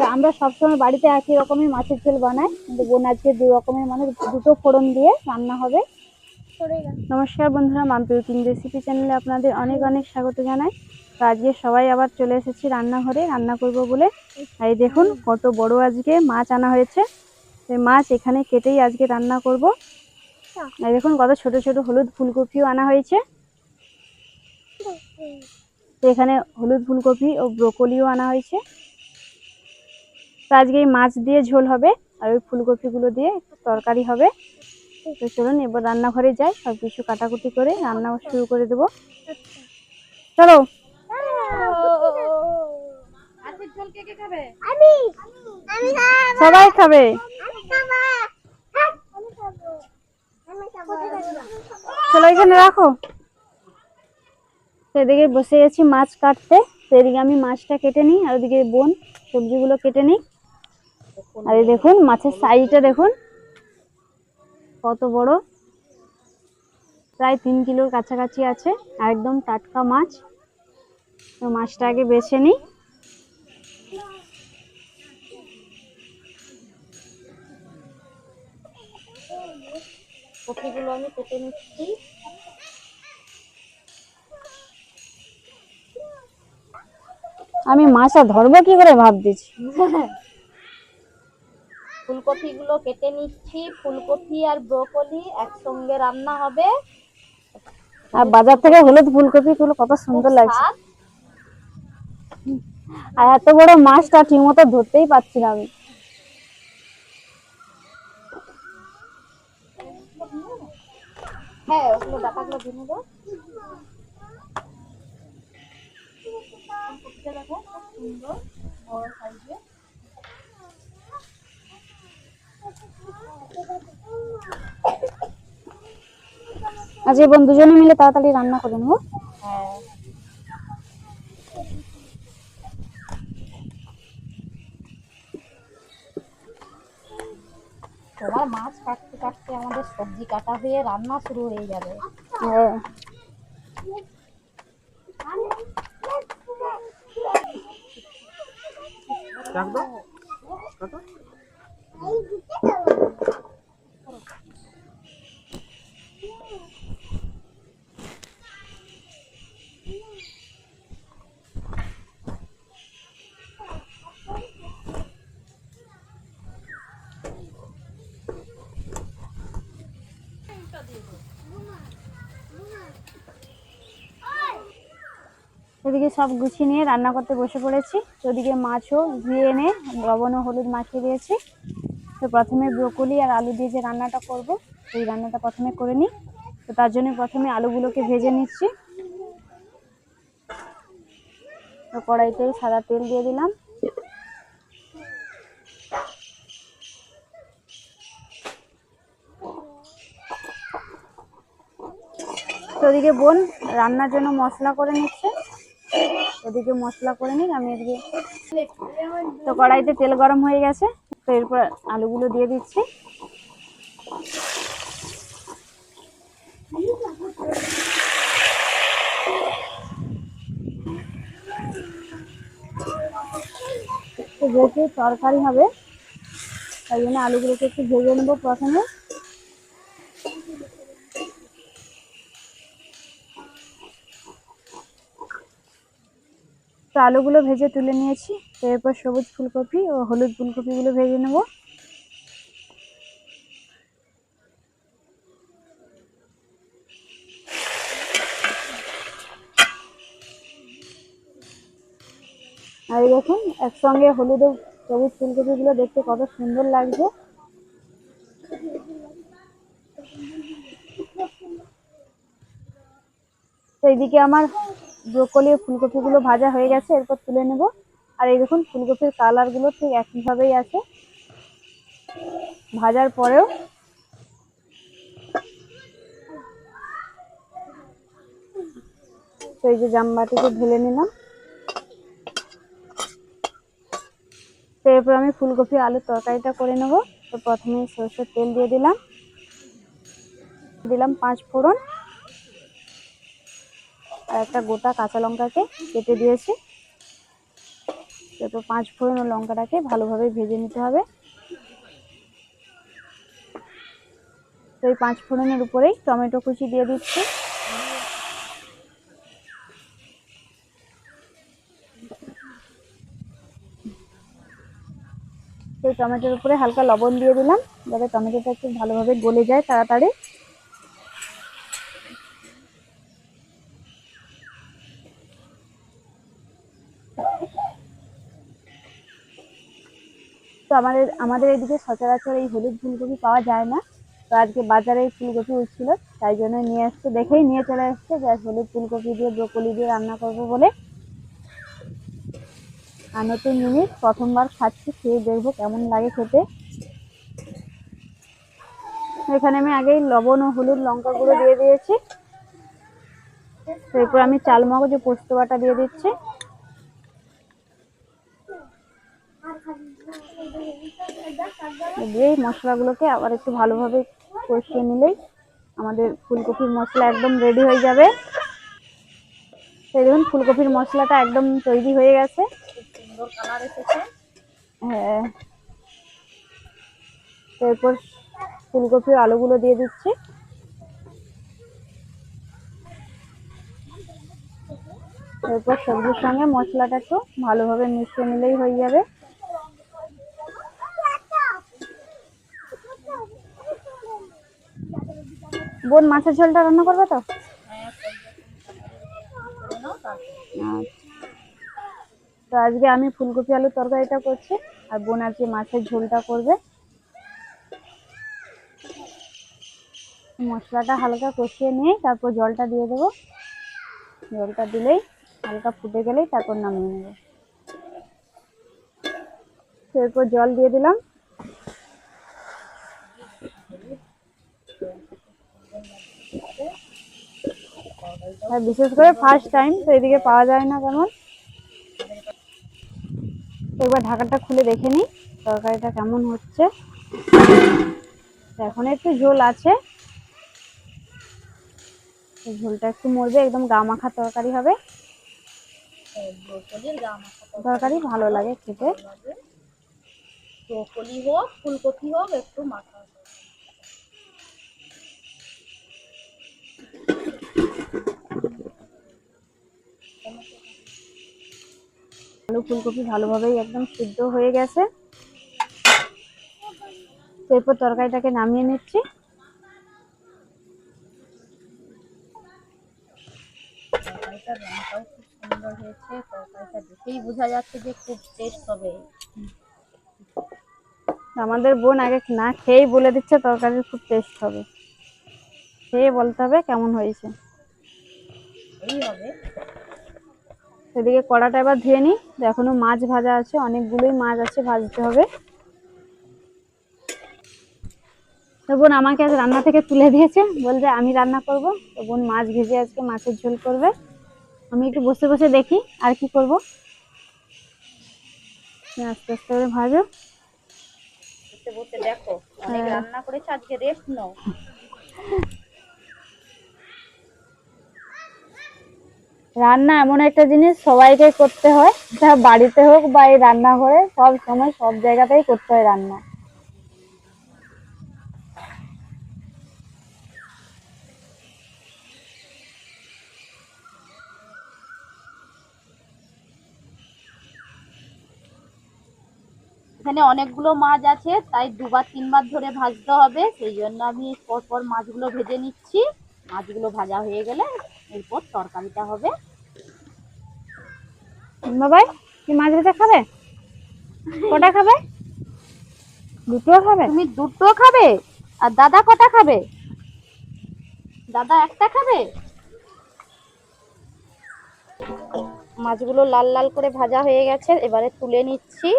তো আমরা সবসময় বাড়িতে একই রকমের মাছের ঝোল বানাই। কিন্তু বোন আজকে দু রকমের মানে দুটো ফোড়ন দিয়ে রান্না হবে। নমস্কার বন্ধুরা, মাম্পি কুকিং রেসিপি চ্যানেলে আপনাদের অনেক অনেক স্বাগত জানাই। তো আজকে সবাই আবার চলে এসেছি রান্নাঘরে, রান্না করব বলে। এই দেখুন, কত বড় আজকে মাছ আনা হয়েছে। মাছ এখানে কেটেই আজকে রান্না করব। আর দেখুন, কত ছোট ছোট হলুদ ফুলকপিও আনা হয়েছে। এখানে হলুদ ফুলকপি ও ব্রোকলিও আনা হয়েছে। তো আজকে এই মাছ দিয়ে ঝোল হবে আর ওই ফুলকপিগুলো দিয়ে তরকারি হবে। তো চলুন, এবার রান্নাঘরে যাই সব কিছু কাটাকুটি করে রান্না শুরু করে দেবো। চলো। সবাই খাব? চলো, এখানে রাখো। সেদিকে বসে গেছি মাছ কাটতে। সেদিকে আমি মাছটা কেটে নিই, আর ওদিকে বোন সবজিগুলো কেটে নিই আর এই দেখুন, মাছের সাইজটা দেখুন। কত বড়? প্রায় তিন কিলোর কাছাকাছি আছে, আর একদম টাটকা মাছ। তো মাছটা আগে বেছে নিই। আমি আমি মাছটা ধরবো কি করে ভাবতেছি? ফুলকপিগুলো কেটে নিচ্ছি। ফুলকপি আর ব্রোকলি একসঙ্গে রান্না হবে। আর বাজার থেকে হলুদ ফুলকপি গুলো কত সুন্দর লাগছে। আর এত বড় মাছটা ঠিক মতো ধরতেই পারছি না আমি। হ্যাঁ ওগুলো ডাটাগুলো দেখো খুব সুন্দর। বড় সাইজের আজকে বোন দুজনে মিলে তাড়াতাড়ি রান্না করে নেব। হ্যাঁ। তোমার মাছ কাটতে কাটতে আমাদের সবজি কাটা হয়ে রান্না শুরু হয়ে যাবে। হ্যাঁ। এদিকে সব গুছিয়ে নিয়ে রান্না করতে বসে পড়েছি। তো ওদিকে মাছও ধুয়ে এনে লবণ হলুদ মাখিয়ে দিয়েছি। তো প্রথমে ব্রোকলি আর আলু দিয়ে যে রান্নাটা করব, সেই রান্নাটা প্রথমে করে নিই। তো তার জন্য প্রথমে আলুগুলোকে ভেজে নিচ্ছি। তো কড়াইতে সাদা তেল দিয়ে দিলাম। তো ওদিকে বোন রান্নার জন্য মশলা করে নিচ্ছে। ওদিকে মশলা করে নিই আমি এদিকে তো কড়াইতে তেল গরম হয়ে গেছে, তো এরপর আলুগুলো দিয়ে দিচ্ছি। যেহেতু তরকারি হবে, তাই জন্য আলুগুলোকে একটু ভেজে নেব প্রথমে। তো আলুগুলো ভেজে তুলে নিয়েছি, এরপর সবুজ ফুলকপি ও হলুদ ফুলকপিগুলো ভেজে নেব। আর দেখুন, একসঙ্গে হলুদ সবুজ ফুলকপিগুলো দেখতে কত সুন্দর লাগছে। তো এইদিকে আমার ব্রোকলি ফুলকপিগুলো ভাজা হয়ে গেছে, এরপর তুলে নেব। আর এই দেখুন, ফুলকপির কালারগুলো ঠিক একইভাবেই আছে। ভাজার পরেও তো এই যে জামবাটিতে ঢেলে নিলাম। তো এরপর আমি ফুলকপি আলুর তরকারিটা করে নেব। তো প্রথমে সরষের তেল দিয়ে দিলাম। দিলাম পাঁচ ফোড়ন। আর একটা গোটা কাঁচা লঙ্কাকে কেটে দিয়েছি। তারপর পাঁচ ফোড়ন ও লঙ্কাটাকে ভালোভাবে ভেজে নিতে হবে। তো এই পাঁচ ফোড়নের উপরেই টমেটো কুচি দিয়ে দিচ্ছি। সেই টমেটোর উপরে হালকা লবণ দিয়ে দিলাম, যাতে টমেটোটা একটু ভালোভাবে গলে যায় তাড়াতাড়ি। তো আমাদের আমাদের এদিকে সচরাচর এই হলুদ ফুলকপি পাওয়া যায় না। তো আজকে বাজারে ফুলকপি উঠছিল, তাই জন্য নিয়ে আসছে, দেখেই নিয়ে চলে এসছে যে হলুদ ফুলকপি দিয়ে, ব্রোকলি দিয়ে রান্না করব বলে। আর নতুন জিনিস, প্রথমবার খাচ্ছি, খেয়ে দেখব কেমন লাগে খেতে। এখানে আমি আগেই লবণ ও হলুদ লঙ্কা গুঁড়ো দিয়ে দিয়েছি। এরপর আমি চাল মগজ ও পোস্ত বাটা দিয়ে দিচ্ছি। দিয়েই মশলাগুলোকে আবার একটু ভালোভাবে কষিয়ে নিলেই আমাদের ফুলকপির মশলা একদম রেডি হয়ে যাবে। সেই দেখুন, ফুলকপির মশলাটা একদম তৈরি হয়ে গেছে। হ্যাঁ। এরপর ফুলকপির আলুগুলো দিয়ে দিচ্ছি। এরপর সবজির সঙ্গে মশলাটা একটু ভালোভাবে মিশিয়ে নিলেই হয়ে যাবে। বোন মাছের ঝোলটা রান্না করবে তো। তো আজকে আমি ফুলকপি আলুর তরকারিটা করছি, আর বোন আজকে মাছের ঝোলটা করবে। মশলাটা হালকা কষিয়ে নিয়ে তারপর জলটা দিয়ে দেবো। জলটা দিলেই হালকা ফুটে গেলেই তারপর নামিয়ে নেব। এরপর জল দিয়ে দিলাম। আর বিশেষ করে ফার্স্ট টাইম তো এদিকে পাওয়া যায় না তেমন। এবার ঢাকাটা খুলে দেখে নিই, তরকারিটা কেমন হচ্ছে। এখন একটু ঝোল আছে। ঝোলটা একটু মরবে, একদম গা মাখা তরকারি হবে। তরকারি ভালো লাগে খেতে। ব্রোকলি হোক, ফুলকপি হোক, একটু মাখা। আলু ফুলকপি ভালোভাবেই একদম সিদ্ধ হয়ে গেছে। এরপর তরকারিটাকে নামিয়ে নিচ্ছি। তরকারিটা দেখেই বোঝা যাচ্ছে যে খুব টেস্ট হবে। আমাদের বোন আগে না খেয়েই বলে দিচ্ছে তরকারির খুব টেস্ট হবে। খেয়ে বলতে হবে কেমন হয়েছে। এই হবে। সেদিকে কড়াটা এবার ধুয়ে নিই। তো এখনও মাছ ভাজা আছে অনেকগুলোই মাছ আছে ভাজতে হবে। তো বোন আমাকে আজ রান্না থেকে তুলে দিয়েছে বলছে আমি রান্না করব। তো বোন মাছ ভেজে আজকে মাছের ঝোল করবে। আমি একটু বসে বসে দেখি আর কি করব। আস্তে আস্তে করে ভাজো। বসে দেখো অনেক। রান্না করেছে আজকে রেস্ট নাও। রান্না এমন একটা জিনিস সবাইকে করতে হয়। যা বাড়িতে হোক বা এই রান্নাঘরে, সব সময় সব জায়গাতেই করতে হয় রান্না। এখানে অনেকগুলো মাছ আছে, তাই দুবার তিনবার ধরে ভাজতে হবে। সেই জন্য আমি পরপর মাছগুলো ভেজে নিচ্ছি। মাছগুলো ভাজা হয়ে গেলে এরপর তরকারিটা হবে। বাবাই কি মাছ ভেজা খাবে? কটা খাবে? দুটো খাবে? তুমি দুটো খাবে আর দাদা কটা খাবে? দাদা একটা খাবে? মাছগুলো লাল লাল করে ভাজা হয়ে গেছে এবারে তুলে নিচ্ছি।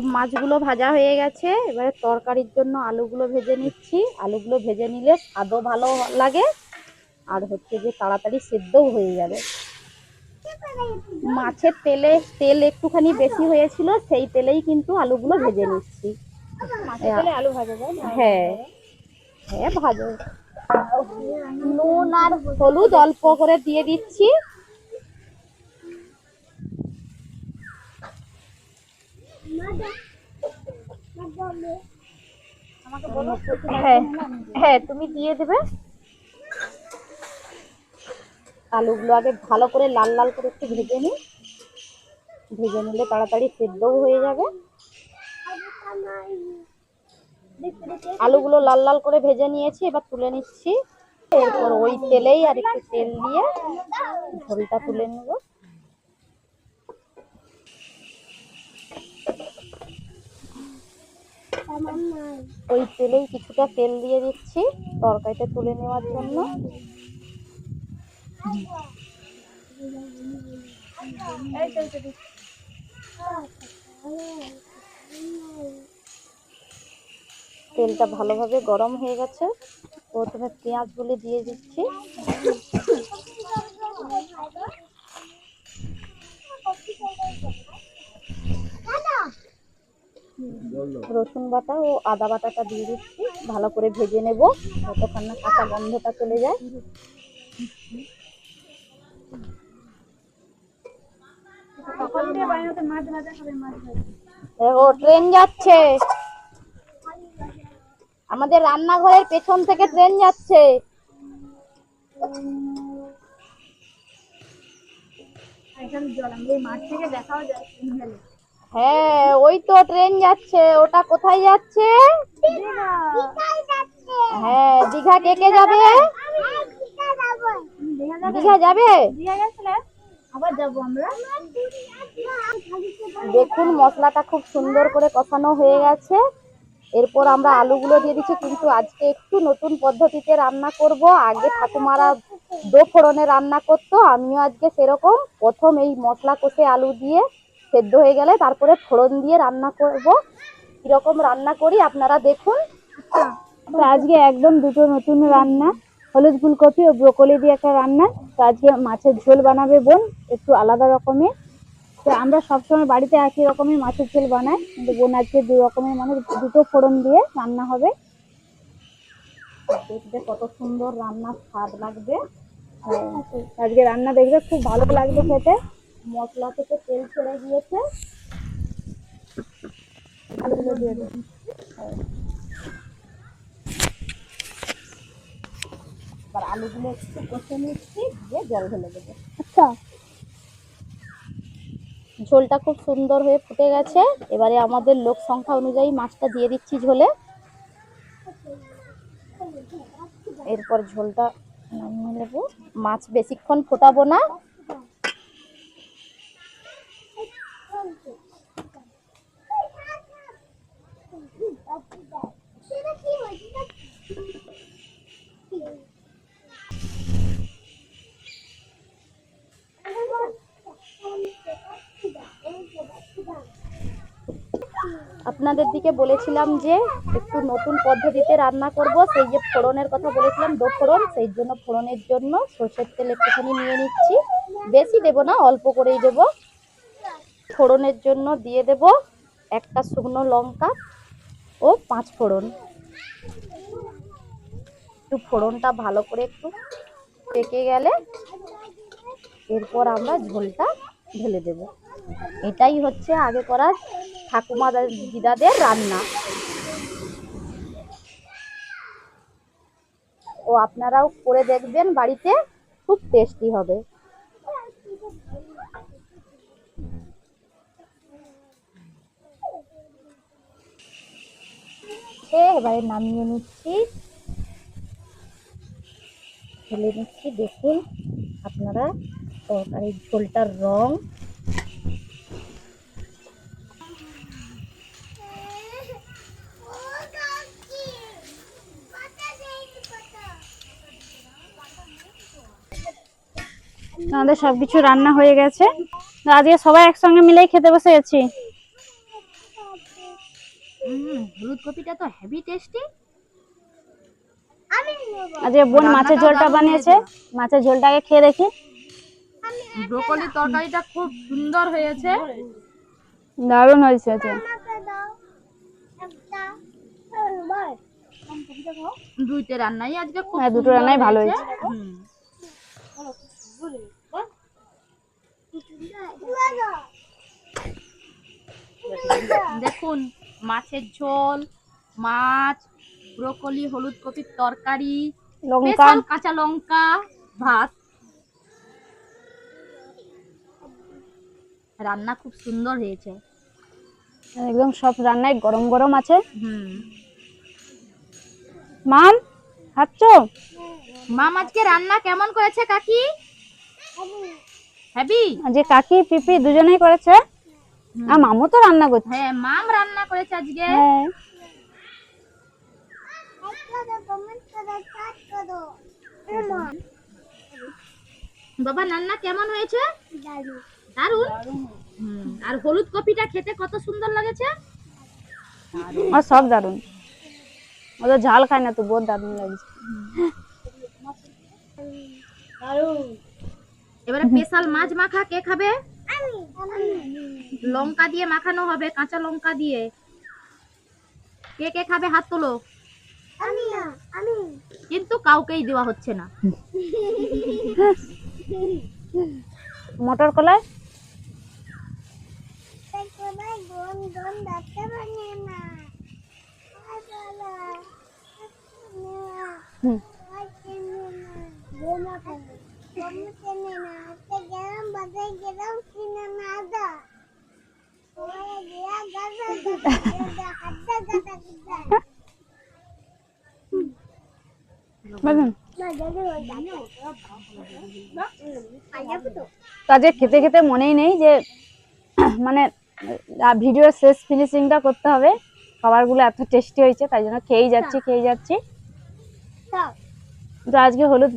সব মাছগুলো ভাজা হয়ে গেছে। এবারে তরকারির জন্য আলুগুলো ভেজে নিচ্ছি। আলুগুলো ভেজে নিলে স্বাদও ভালো লাগে। আর হচ্ছে যে তাড়াতাড়ি সেদ্ধও হয়ে যাবে। মাছের তেলে তেল একটুখানি বেশি হয়েছিল সেই তেলেই কিন্তু আলুগুলো ভেজে নিচ্ছি। আলু ভাজা যায়? হ্যাঁ। হ্যাঁ ভাজো নুন আর হলুদ অল্প করে দিয়ে দিচ্ছি। হ্যাঁ হ্যাঁ তুমি দিয়ে দেবে। আলুগুলো আগে ভালো করে লাল লাল করে একটু ভেজে নিই। ভেজে নিলে তাড়াতাড়ি সেদ্ধও হয়ে যাবে। আলুগুলো লাল লাল করে ভেজে নিয়েছি, এবার তুলে নিচ্ছি। এরপর ওই তেলেই আর একটু তেল দিয়ে ঝোলটা তুলে নেব। ওই তেলেই কিছুটা তেল দিয়ে দিচ্ছি তরকারিটা তুলে নেওয়ার জন্য। তেলটা ভালোভাবে গরম হয়ে গেছে। প্রথমে পেঁয়াজগুলি দিয়ে দিচ্ছি। রসুন বাটা ও আদা বাটাটা দিয়ে দিচ্ছি। ভালো করে ভেজে নেব। যতক্ষণ না কাঁচা গন্ধটা চলে যায়। দেখো ট্রেন যাচ্ছে। আমাদের রান্নাঘরের পেছন থেকে ট্রেন যাচ্ছে। জল আমাদের মাঠ থেকে দেখাও যায় হ্যাঁ ওই তো ট্রেন যাচ্ছে। ওটা কোথায় যাচ্ছে? হ্যাঁ দীঘা কে কে যাবে? দীঘা যাবে? দেখুন, মশলাটা খুব সুন্দর করে কষানো হয়ে গেছে। এরপর আমরা আলুগুলো দিয়ে দিচ্ছি, কিন্তু আজকে একটু নতুন পদ্ধতিতে রান্না করব। আগে ঠাকুমারা দো ফোড়নে রান্না করতো, আমিও আজকে সেরকম। প্রথম এই মশলা কষে আলু দিয়ে সেদ্ধ হয়ে গেলে তারপরে ফোড়ন দিয়ে রান্না করব। কীরকম রান্না করি আপনারা দেখুন। তো আজকে একদম দুটো নতুন রান্না, হলুদ ফুলকপি ও ব্রোকলি দিয়ে একটা রান্না। তো আজকে মাছের ঝোল বানাবে বোন, একটু আলাদা রকমের তো আমরা সবসময় বাড়িতে একই রকমের মাছের ঝোল বানাই। কিন্তু বোন আজকে দু রকমের মানে দুটো ফোড়ন দিয়ে রান্না হবে। দেখবে কত সুন্দর রান্নার স্বাদ লাগবে। আজকে রান্না দেখবে, খুব ভালো লাগবে খেতে। মশলা থেকে তেল ছেড়ে গিয়েছে আলুগুলো দিয়ে দেবো এবার আলুগুলো একটু কষে নিচ্ছি দিয়ে জল ঢেলে দেবো। আচ্ছা। ঝোলটা খুব সুন্দর হয়ে ফুটে গেছে। এবারে আমাদের লোক সংখ্যা অনুযায়ী মাছটা দিয়ে দিচ্ছি ঝোলে। এরপর ঝোলটা নামিয়ে নেব। মাছ বেশিক্ষণ ফোটাবো না। আপনাদের দিকে বলেছিলাম যে একটু নতুন পদ্ধতিতে রান্না করব, সেই যে ফোড়নের কথা বলেছিলাম, দো ফোড়ন, সেই জন্য ফোড়নের জন্য সর্ষের তেল একটুখানি নিয়ে নিচ্ছি। বেশি দেব না, অল্প করেই দেব। ফোড়নের জন্য দিয়ে দেব একটা শুকনো লঙ্কা ও পাঁচ ফোড়ন। একটু ফোড়নটা ভালো করে একটু পেকে গেলে এরপর আমরা ঝোলটা ঢেলে দেব। এটাই হচ্ছে আগে করা ঠাকুমা দিদাদের রান্না। ও আপনারাও করে দেখবেন, বাড়িতে খুব টেস্টি হবে। এবারে নামিয়ে নিচ্ছি। ঢেলে নিচ্ছি, দেখুন আপনারা তরকারির ঝোলটার রং। আমাদের সবকিছু রান্না হয়ে গেছে। আজকে সবাই একসঙ্গে মিলেই খেতে বসে গেছি হলুদ কপিটা তো হেভি টেস্টি আজকে বোন মাছের ঝোলটা বানিয়েছে। মাছের ঝোলটাকে খেয়ে দেখি। ব্রোকলি তরকারিটা খুব সুন্দর হয়েছে। দারুণ হয়েছে দুইটা রান্নাই আজকে খুব হ্যাঁ, দুটো রান্নাই ভালো হয়েছে। দেখুন মাছের ঝোল মাছ ব্রোকলি হলুদ কপির তরকারি লঙ্কা। কাঁচা লঙ্কা ভাত। রান্না খুব সুন্দর হয়েছে। একদম সব রান্নায় গরম গরম আছে। হুম। মাম খাচ্ছ? মাম আজকে রান্না কেমন করেছে কাকি? হ্যাবি? আজকে কাকি পিপি দুজনেই করেছে? আর মামু তো রান্না করছে। হ্যাঁ মাম রান্না করেছে আজকে। হ্যাঁ। একটা কমেন্ট করে স্টার্ট করো বাবা রান্না কেমন হয়েছে। দারুণ আর হলুদ কপিটা খেতে কত সুন্দর লাগেছে? আর সব দারুণ ও তো ঝাল খায় না তো বহুত দারুণ লাগছে। এবারে স্পেশাল মাছ মাখা কে খাবে? লঙ্কা দিয়ে মাখানো হবে কাঁচা লঙ্কা দিয়ে। কে কে খাবে হাত তোলো। আমি আমি। কিন্তু কাউকেই দেওয়া হচ্ছে না। মটর কলাই? হুম। আজকে খেতে খেতে মনেই নেই যে মানে ভিডিওর শেষ ফিনিশিংটা করতে হবে। খাবারগুলো এত টেস্টি হয়েছে তাই জন্য খেয়েই যাচ্ছি খেয়েই যাচ্ছি। তো আজকে হলুদ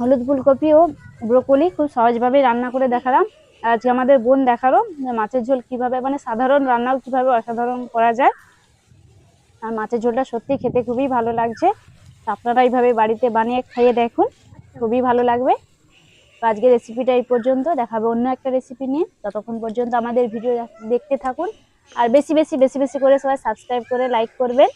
হলুদ ফুলকপি ও ব্রোকলি খুব সহজভাবেই রান্না করে দেখালাম। আজকে আমাদের বোন দেখাল মাছের ঝোল কীভাবে মানে সাধারণ রান্নাও কীভাবে অসাধারণ করা যায়। আর মাছের ঝোলটা সত্যি খেতে খুবই ভালো লাগছে। আপনারা এইভাবে বাড়িতে বানিয়ে খাইয়ে দেখুন, খুবই ভালো লাগবে। তো আজকে রেসিপিটা এই পর্যন্ত, দেখাবে অন্য একটা রেসিপি নিয়ে। ততক্ষণ পর্যন্ত আমাদের ভিডিও দেখতে থাকুন। আর বেশি বেশি বেশি বেশি করে সবাই সাবস্ক্রাইব করে লাইক করবেন।